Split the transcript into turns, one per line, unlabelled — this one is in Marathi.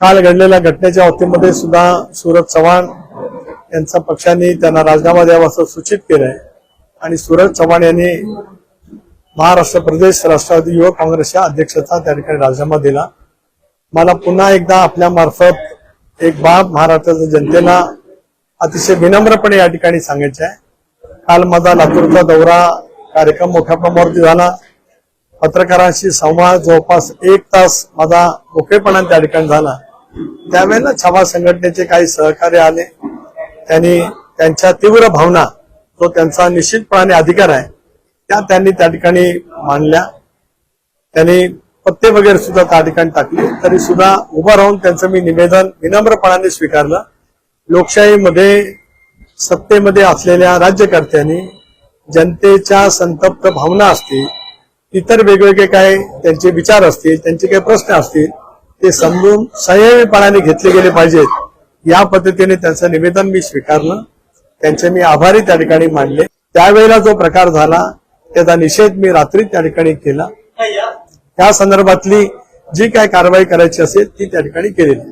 काल घडलेल्या घटनेच्या बाबतीमध्ये सुद्धा सूरज चव्हाण यांचा पक्षाने त्यांना राजीनामा द्यावा असं सूचित केलंय. आणि सूरज चव्हाण यांनी महाराष्ट्र प्रदेश राष्ट्रवादी युवक काँग्रेसच्या अध्यक्षाचा त्या ठिकाणी राजीनामा दिला. मला पुन्हा एकदा आपल्या मार्फत एक बाब महाराष्ट्राच्या जनतेला अतिशय विनम्रपणे या ठिकाणी सांगायचे आहे. काल माझा लातूरचा दौरा कार्यक्रम मोठ्या प्रमाणावरती झाला. पत्रकारांशी संवाद जवळपास एक तास माझा मोकळेपणा त्या ठिकाणी झाला. त्यावेळेला छावा संघटनेचे काही सहकार्य आले. त्यांनी त्यांच्या तीव्र भावना तो त्यांचा निश्चितपणाने अधिकार आहे त्या त्यांनी त्या ठिकाणी मांडल्या. त्यांनी पत्ते वगैरे सुद्धा त्या ठिकाणी टाकले. तरी सुद्धा उभं राहून त्यांचं मी निवेदन विनम्रपणाने स्वीकारलं. लोकशाहीमध्ये सत्तेमध्ये असलेल्या राज्यकर्त्यांनी जनतेच्या संतप्त भावना असतील इतर वेगवेगळे काय त्यांचे विचार असतील त्यांचे काही प्रश्न असतील ते समजून संयमीपणाने घेतले गेले पाहिजेत. या पद्धतीने त्यांचं निवेदन मी स्वीकारलं. त्यांचे मी आभारी त्या ठिकाणी मानले. त्यावेळेला जो प्रकार झाला त्याचा निषेध मी रात्री त्या ठिकाणी केला. त्या संदर्भातली जी काय कारवाई करायची असेल ती त्या ठिकाणी केलेली.